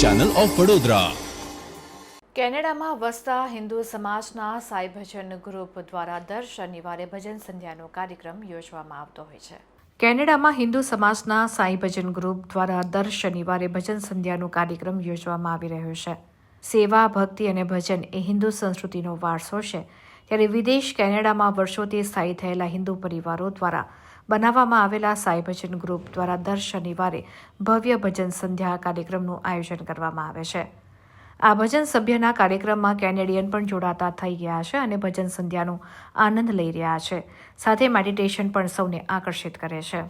Channel of Vadodara કેનેડામાં વસતા હિન્દુ સમાજના સાઈ ભજન ગ્રુપ દ્વારા દર શનિવારે ભજન સંધ્યાનો કાર્યક્રમ યોજવામાં આવતો હોય છે. કેનેડામાં હિન્દુ સમાજના સાઈ ભજન ગ્રુપ દ્વારા દર શનિવારે ભજન સંધ્યાનો કાર્યક્રમ યોજવામાં આવી રહ્યો છે. સેવા, ભક્તિ અને ભજન એ હિન્દુ સંસ્કૃતિનો વારસો છે. ત્યારે વિદેશ કેનેડામાં વર્ષોથી સ્થાયી થયેલા હિન્દુ પરિવારો દ્વારા બનાવવામાં આવેલા સાઈ ભજન ગ્રુપ દ્વારા દર શનિવારે ભવ્ય ભજન સંધ્યા કાર્યક્રમનું આયોજન કરવામાં આવે છે આ ભજન સભ્યના કાર્યક્રમમાં કેનેડિયન પણ જોડાતા થઈ ગયા છે અને ભજન સંધ્યાનો આનંદ લઈ રહ્યા છે સાથે મેડિટેશન પણ સૌને આકર્ષિત કરે છે.